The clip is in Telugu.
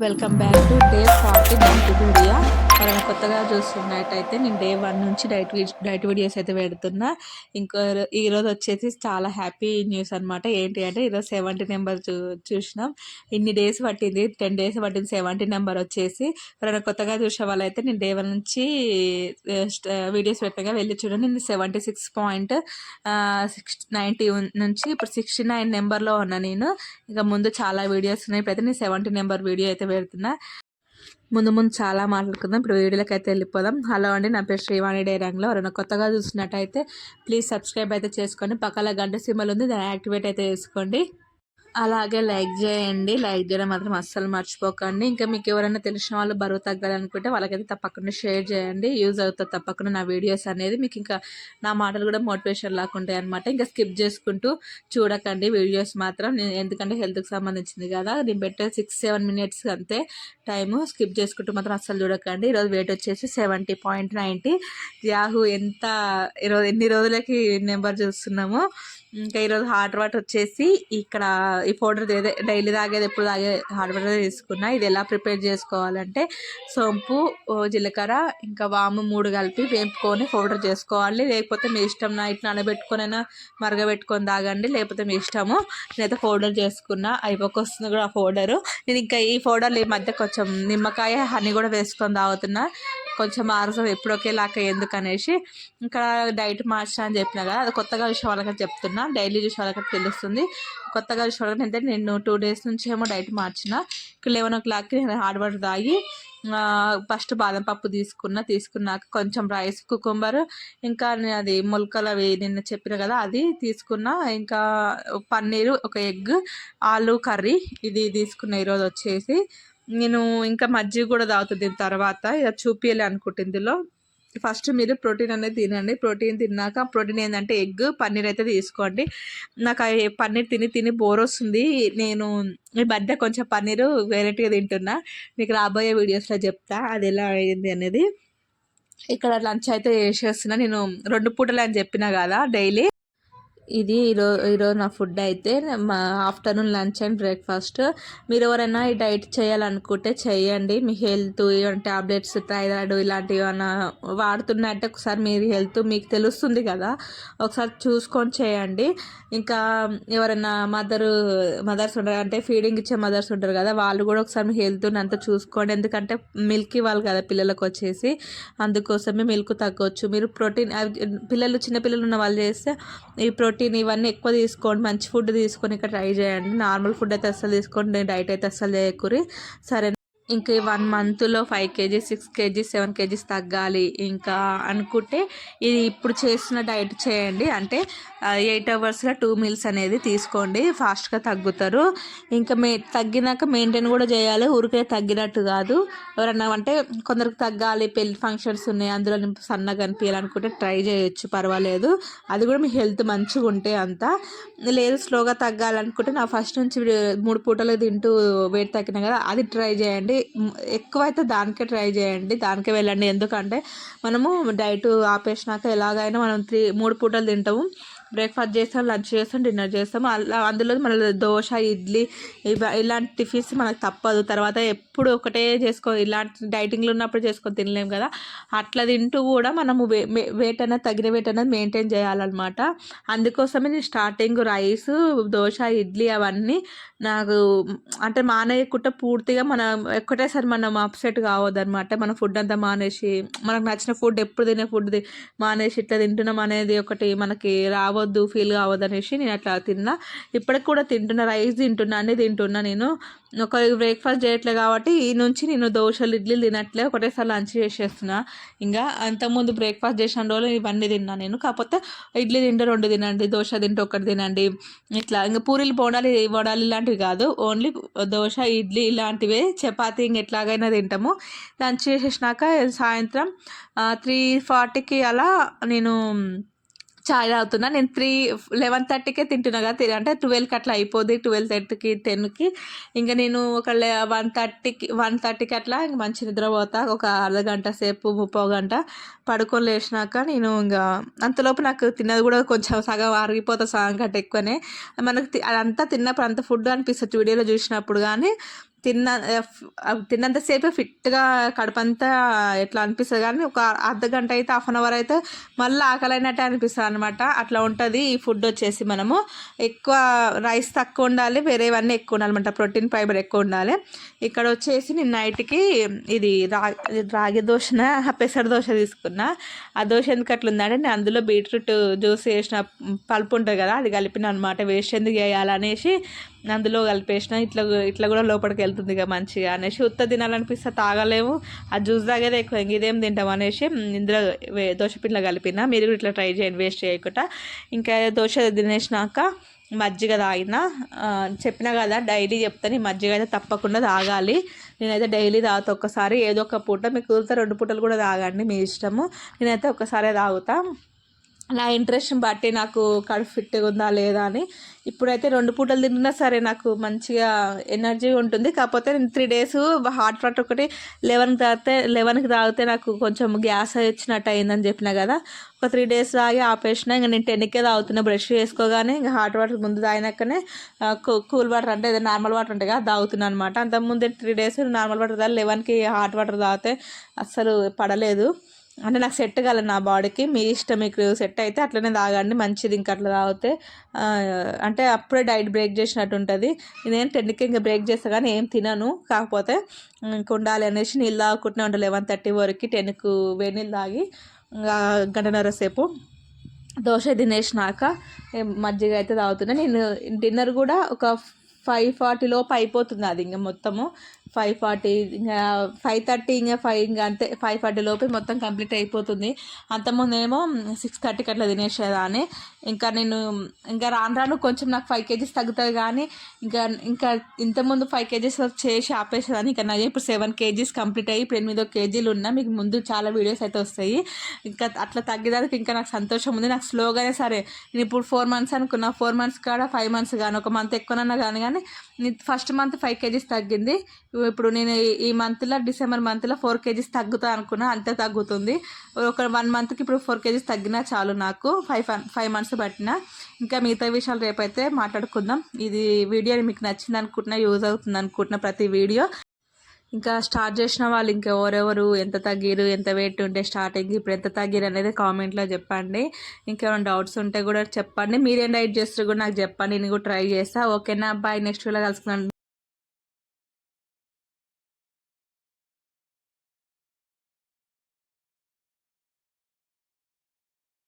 Welcome back to day forty nine టుడియా మనం కొత్తగా చూస్తున్నట్టయితే నేను డే వన్ నుంచి డైట్ డైట్ వీడియోస్ అయితే పెడుతున్నా. ఇంకో ఈరోజు వచ్చేసి చాలా హ్యాపీ న్యూస్ అనమాట ఏంటి అంటే ఈరోజు సెవెంటీ నెంబర్ చూ చూసినాం. ఇన్ని డేస్ పట్టింది. టెన్ డేస్ పట్టింది సెవెంటీ నెంబర్ వచ్చేసి. ఎవరైనా కొత్తగా చూసే వాళ్ళైతే నేను డే వన్ నుంచి వీడియోస్ పెట్టగా వెళ్ళి చూడండి. నేను seventy six point six ninety నుంచి ఇప్పుడు సిక్స్టీ నైన్ నెంబర్లో ఉన్నా నేను. ఇంకా ముందు చాలా వీడియోస్ ఉన్నాయి. ఇప్పుడైతే నేను సెవెంటీ నెంబర్ వీడియో అయితే పెడుతున్నా. ముందు ముందు చాలా మాట్లాడుకుందాం. ఇప్పుడు వీడియోలోకి అయితే వెళ్ళిపోదాం. హలో అండి నా పేరు శ్రీవాణి డైరాంగ్లో. ఎవరైనా కొత్తగా చూసినట్టయితే ప్లీజ్ సబ్స్క్రైబ్ అయితే చేసుకోండి. పక్కన గంట సింబల్ ఉంది దాన్ని యాక్టివేట్ అయితే చేసుకోండి. అలాగే లైక్ చేయండి. లైక్ చేయడం మాత్రం అస్సలు మర్చిపోకండి. ఇంకా మీకు ఎవరైనా తెలిసిన వాళ్ళు బరువు తగ్గాలనుకుంటే వాళ్ళకైతే తప్పకుండా షేర్ చేయండి. యూజ్ అవుతుంది తప్పకుండా నా వీడియోస్ అనేది. మీకు ఇంకా నా మాటలు కూడా మోటివేషన్ లాగా ఉంటాయి అనమాట ఇంకా స్కిప్ చేసుకుంటూ చూడకండి వీడియోస్ మాత్రం. నేను ఎందుకంటే హెల్త్కి సంబంధించింది కదా. నేను పెట్టే సిక్స్ సెవెన్ మినిట్స్ అంతే టైము స్కిప్ చేసుకుంటూ మాత్రం అస్సలు చూడకండి. ఈరోజు వెయిట్ వచ్చేసి సెవెంటీ పాయింట్ నైంటీ యాహూ ఎంత ఈరోజు ఎన్ని రోజులకి నెంబర్ చూస్తున్నాము? ఇంకా ఈరోజు హాట్ వాటర్ వచ్చేసి ఇక్కడ ఈ పౌడర్ డైలీ తాగేది ఎప్పుడు తాగే హాట్ వాటర్ తీసుకున్నా ఇది ఎలా ప్రిపేర్ చేసుకోవాలంటే సోంపు ఓ జీలకర్ర ఇంకా వాము మూడు కలిపి వేపుకొని పౌడర్ చేసుకోవాలి. లేకపోతే మీ ఇష్టం నైట్ నానబెట్టుకొనైనా మరగబెట్టుకొని తాగండి. లేకపోతే మీ ఇష్టము నేనైతే పౌడర్ చేసుకున్నా అయిపోకొస్తుంది కూడా ఆ పౌడరు. నేను ఇంకా ఈ పౌడర్లు ఈ మధ్య కొంచెం నిమ్మకాయ హనీ కూడా వేసుకొని తాగుతున్నా. కొంచెం ఆరోగ్యం ఎప్పుడు ఒకేలాక ఎందుకు అనేసి ఇంకా డైట్ మార్చిన అని చెప్పిన కదా అది కొత్తగా చూసే వాళ్ళకి చెప్తున్నా. డైలీ చూసే వాళ్ళకి తెలుస్తుంది. కొత్తగా చూసే వాళ్ళకి అంటే నేను టూ డేస్ నుంచి ఏమో డైట్ మార్చిన. ఇక్కడ లెవెన్ ఓ క్లాక్కి నేను హార్డ్ వాటర్ తాగి ఫస్ట్ బాదం పప్పు తీసుకున్న. తీసుకున్నాక కొంచెం రైస్ కుకుంబర్ ఇంకా నేను అది మొలకలు అవి నిన్న చెప్పిన కదా అది తీసుకున్న. ఇంకా పన్నీరు ఒక ఎగ్ ఆలు కర్రీ ఇది తీసుకున్న ఈరోజు వచ్చేసి. నేను ఇంకా మజ్జిగ కూడా తాగుతుంది దీని తర్వాత. ఇక చూపించాలి అనుకుంటుంది ఇందులో. ఫస్ట్ మీరు ప్రోటీన్ అనేది తినండి. ప్రోటీన్ తిన్నాక ప్రోటీన్ ఏంటంటే ఎగ్ పన్నీర్ అయితే తీసుకోండి. నాకు ఆ పన్నీర్ తిని తిని బోర్ వస్తుంది. నేను ఈ మధ్య కొంచెం పన్నీరు వెరైటీగా తింటున్నా. మీకు రాబోయే వీడియోస్లో చెప్తా అది ఎలా అయింది అనేది. ఇక్కడ లంచ్ అయితే చేసేస్తున్నా. నేను రెండు పూటలు అని చెప్పిన కదా డైలీ. ఇది ఈరోజు ఈరోజు నా ఫుడ్ అయితే మా ఆఫ్టర్నూన్ లంచ్ అండ్ బ్రేక్ఫాస్ట్. మీరు ఎవరైనా ఈ డైట్ చేయాలనుకుంటే చేయండి. మీ హెల్త్ టాబ్లెట్స్ థైరాయిడ్ ఇలాంటివి ఏమైనా వాడుతున్నట్టే ఒకసారి మీరు హెల్త్ మీకు తెలుస్తుంది కదా. ఒకసారి చూసుకొని చేయండి. ఇంకా ఎవరైనా మదర్ మదర్స్ ఉంటారు అంటే ఫీడింగ్ ఇచ్చే మదర్స్ ఉంటారు కదా వాళ్ళు కూడా ఒకసారి మీ హెల్త్ అంతా చూసుకోండి. ఎందుకంటే మిల్క్ ఇవ్వాలి కదా పిల్లలకు వచ్చేసి. అందుకోసమే మిల్క్ తగ్గొచ్చు. మీరు ప్రోటీన్ పిల్లలు చిన్న పిల్లలు ఉన్న వాళ్ళు చేస్తే ఈ ప్రోటీన్ ఇవన్నీ ఎక్కువ తీసుకోండి. మంచి ఫుడ్ తీసుకొని ఇక్కడ ట్రై చేయండి. నార్మల్ ఫుడ్ అయితే అస్సలు తీసుకోండి. డైట్ అయితే అస్సలు చేయకూరి సరే ఇంకా వన్ మంత్లో five kgs six kgs seven kgs తగ్గాలి. ఇంకా అనుకుంటే ఇది ఇప్పుడు చేస్తున్న డైట్ చేయండి. అంటే ఎయిట్ అవర్స్లో టూ మీల్స్ అనేది తీసుకోండి. ఫాస్ట్గా తగ్గుతారు. ఇంకా మే తగ్గినాక మెయింటైన్ కూడా చేయాలి. ఊరికే తగ్గినట్టు కాదు. ఎవరన్నా అంటే కొందరికి తగ్గాలి. పెళ్ళి ఫంక్షన్స్ ఉన్నాయి. అందులో సన్నగా కనిపించాలనుకుంటే ట్రై చేయొచ్చు. పర్వాలేదు. అది కూడా మీ హెల్త్ మంచిగా ఉంటే అంతా. లేదు స్లోగా తగ్గాలనుకుంటే నా ఫస్ట్ నుంచి మూడు పూటలు తింటూ వెయిట్ తగ్గినా కదా అది ట్రై చేయండి. ఎక్కువైతే దానికే ట్రై చేయండి. దానికే వెళ్ళండి. ఎందుకంటే మనము డైట్ ఆపేసినాక ఎలాగైనా మనం త్రీ మూడు పూటలు తింటాము. బ్రేక్ఫాస్ట్ చేస్తాం లంచ్ చేస్తాం డిన్నర్ చేస్తాం. అలా అందులో మన దోశ ఇడ్లీ ఇలాంటి టిఫిన్స్ మనకు తప్పదు. తర్వాత ఎప్పుడు ఒకటే చేసుకో ఇలాంటి డైటింగ్లో ఉన్నప్పుడు చేసుకొని తినలేం కదా. అట్లా తింటూ కూడా మనము వే వెయిట్ అనేది తగిన వెయిట్ అనేది మెయింటైన్ చేయాలన్నమాట. అందుకోసమే నేను స్టార్టింగ్ రైస్ దోశ ఇడ్లీ అవన్నీ నాకు అంటే మానేయకుండా పూర్తిగా మనం ఒక్కటేసారి మనం అప్సెట్ కావద్దు అనమాట మన ఫుడ్ అంతా మానేసి మనకు నచ్చిన ఫుడ్ ఎప్పుడు తినే ఫుడ్ మానేసి ఇట్లా తింటున్నాం అనేది ఒకటి మనకి రావద్దు. ఫీల్ కావద్దు అనేసి నేను అట్లా తిన్నా. ఇప్పటికి కూడా తింటున్నా రైస్ తింటున్నా అన్నీ తింటున్నా నేను. ఒక బ్రేక్ఫాస్ట్ చేయట్లే కాబట్టి ఈ నుంచి నేను దోశలు ఇడ్లీలు తినట్లే ఒకటేసారి లంచ్ చేసేస్తున్నా. ఇంకా అంతకుముందు బ్రేక్ఫాస్ట్ చేసిన రోజులు ఇవన్నీ తిన్నా నేను. కాకపోతే ఇడ్లీ తింటే రెండు తినండి దోశ తింటే ఒకటి తినండి. ఇట్లా ఇంకా పూరీలు బోడాలి వడాలు ఇలాంటివి కాదు. ఓన్లీ దోశ ఇడ్లీ ఇలాంటివే చపాతీ ఇంక ఎట్లాగైనా తింటాము. లంచ్ చేసేసినాక సాయంత్రం త్రీ ఫార్టీకి అలా నేను చాయ్ తాగుతున్నా నేను త్రీ లెవెన్ థర్టీకే తింటున్నా కదా తి- అంటే ట్వెల్వ్కి అట్లా అయిపోద్ది ట్వెల్వ్ థర్టీకి టెన్కి. ఇంకా నేను ఒక వన్ థర్టీకి వన్ థర్టీకి అట్లా ఇంక మంచి నిద్రపోతా ఒక అర్ధ గంట సేపు ముప్పో గంట పడుకొని లేచినాక నేను ఇంకా అంతలోపు నాకు తిన్నది కూడా కొంచెం సగం ఆరిగిపోతా సగం కంటే ఎక్కువనే. మనకు తి- అదంతా తిన్నప్పుడు అంత ఫుడ్ అనిపిస్తుంది వీడియోలో చూసినప్పుడు కానీ తిన్న తిన్నంతసేపు ఫిట్గా కడుపంతా ఎట్లా అనిపిస్తుంది కానీ ఒక అర్ధ గంట అయితే హాఫ్ అన్ అవర్ అయితే మళ్ళీ ఆకలైనట్టే అనిపిస్తుంది అనమాట అట్లా ఉంటుంది ఈ ఫుడ్ వచ్చేసి మనము. ఎక్కువ రైస్ తక్కువ ఉండాలి వేరేవన్నీ ఎక్కువ ఉండాలి అనమాట ప్రోటీన్ ఫైబర్ ఎక్కువ ఉండాలి. ఇక్కడ వచ్చేసి నేను నైట్కి ఇది రా రాగి దోశన పెసర దోశ తీసుకున్నా. ఆ దోశ ఎందుకు అట్లా ఉందంటే నేను అందులో బీట్రూట్ జ్యూస్ వేసిన పల్పు ఉంటుంది కదా అది కలిపిన అనమాట వేస్ట్ ఎందుకు వేయాలనేసి అందులో కలిపేసిన ఇట్లా ఇట్లా కూడా లోపలికి వెళ్తుంది ఇక మంచిగా అనేసి ఉత్త తినాలనిపిస్తే తాగలేము. ఆ జ్యూస్ తాగేది ఎక్కువ ఇదేం తింటాం అనేసి ఇందులో వే- దోశ పిండిలో కలిపిన. మీరు కూడా ఇట్లా ట్రై చేయండి వేస్ట్ చేయకుండా. ఇంకా దోశ తినేసినాక మజ్జిగ తాగిన. చెప్పినా కదా డైలీ చెప్తాను ఈ మజ్జిగ అయితే తప్పకుండా తాగాలి. నేనైతే డైలీ తాగుతా ఒక్కసారి ఏదో ఒక పూట. మీకు కుదిరితే రెండు పూటలు కూడా తాగండి మీ ఇష్టము. నేనైతే ఒక్కసారే తాగుతా. నా ఇంట్రెస్ట్ని బట్టి నాకు కడుపు ఫిట్గా ఉందా లేదా అని. ఇప్పుడైతే రెండు పూటలు తిన్నా సరే నాకు మంచిగా ఎనర్జీ ఉంటుంది. కాకపోతే నేను త్రీ డేస్ హాట్ వాటర్ ఒకటి లెవెన్కి తాగితే లెవెన్కి తాగితే నాకు కొంచెం గ్యాస్ వచ్చినట్టు అయిందని చెప్పిన కదా. ఒక త్రీ డేస్ తాగి ఆపేసిన ఇంకా నేను టెన్కే తాగుతున్నా బ్రష్ చేసుకోగానే ఇంకా హాట్ వాటర్ ముందు తాగినాకనే కూల్ వాటర్ అంటే ఏదో నార్మల్ వాటర్ ఉంటాయి కదా తాగుతున్నా అనమాట అంతకుముందు త్రీ డేస్ నార్మల్ వాటర్ తాగి లెవెన్కి హాట్ వాటర్ తాగితే అస్సలు పడలేదు. అంటే నాకు సెట్ కాలేదు నా బాడీకి. మీ ఇష్టం మీకు సెట్ అయితే అట్లనే తాగండి. మంచిది ఇంకా అట్లా తాగితే అంటే అప్పుడే డైట్ బ్రేక్ చేసినట్టు ఉంటుంది. నేను టెన్కి ఇంకా బ్రేక్ చేస్తా కానీ ఏం తినను. కాకపోతే ఇంకా ఉండాలి అనేసి నీళ్ళు తాగుకుంటూనే ఉంటాను లెవెన్ థర్టీ వరకు టెన్కు వేడి నీళ్ళు తాగి ఇంకా గంటన్నర సేపు దోశ తినేసినాక మజ్జిగ అయితే తాగుతున్నా. నేను డిన్నర్ కూడా ఒక ఫైవ్ ఫార్టీ లోపు అయిపోతుంది అది ఇంకా మొత్తము. ఫైవ్ ఫార్టీ ఇంకా ఫైవ్ థర్టీ ఇంకా ఫైవ్ ఇంకా అంతే ఫైవ్ ఫార్టీ లోపే మొత్తం కంప్లీట్ అయిపోతుంది. అంతకుముందేమో సిక్స్ థర్టీకి అట్లా తినేసేదాన్ని. ఇంకా నేను ఇంకా రాను రాను కొంచెం నాకు ఫైవ్ కేజీస్ తగ్గుతుంది కానీ ఇంకా ఇంకా ఇంతకుముందు ఫైవ్ కేజీస్ చేసి ఆపేసేదాన్ని. ఇంకా నాకు ఇప్పుడు సెవెన్ కేజీస్ కంప్లీట్ అయ్యి ఇప్పుడు ఎనిమిదో కేజీలు ఉన్నా మీకు ముందు చాలా వీడియోస్ అయితే వస్తాయి. ఇంకా అట్లా తగ్గేదానికి ఇంకా నాకు సంతోషం ఉంది. నాకు స్లోగానే సరే నేను ఇప్పుడు ఫోర్ మంత్స్ అనుకున్నా ఫోర్ మంత్స్ కాడ ఫైవ్ మంత్స్ కానీ ఒక మంత్ ఎక్కువనన్నా కానీ కానీ ఫస్ట్ మంత్ ఫైవ్ కేజీస్ తగ్గింది. ఇప్పుడు నేను ఈ- మంత్లో డిసెంబర్ మంత్లో ఫోర్ కేజీస్ తగ్గుతా అనుకున్నా అంతే తగ్గుతుంది. ఒక వన్ మంత్కి ఇప్పుడు ఫోర్ కేజీస్ తగ్గినా చాలు నాకు ఫైవ్ ఫైవ్ మంత్స్ పట్టిన. ఇంకా మిగతా విషయాలు రేపైతే మాట్లాడుకుందాం. ఇది వీడియో మీకు నచ్చింది అనుకుంటున్నా యూజ్ అవుతుంది అనుకుంటున్నా ప్రతి వీడియో. ఇంకా స్టార్ట్ చేసిన వాళ్ళు ఇంకా ఎవరెవరు ఎంత తగ్గిరు ఎంత వెయిట్ ఉంటే స్టార్టింగ్ ఇప్పుడు ఎంత తగ్గిరు అనేది కామెంట్లో చెప్పండి. ఇంకేమైనా డౌట్స్ ఉంటే కూడా చెప్పండి. మీరేం డైట్ చేస్తారు కూడా నాకు చెప్పండి. నేను కూడా ట్రై చేస్తా. ఓకేనా బాయ్ నెక్స్ట్ వీడియో కలుసుకున్నాను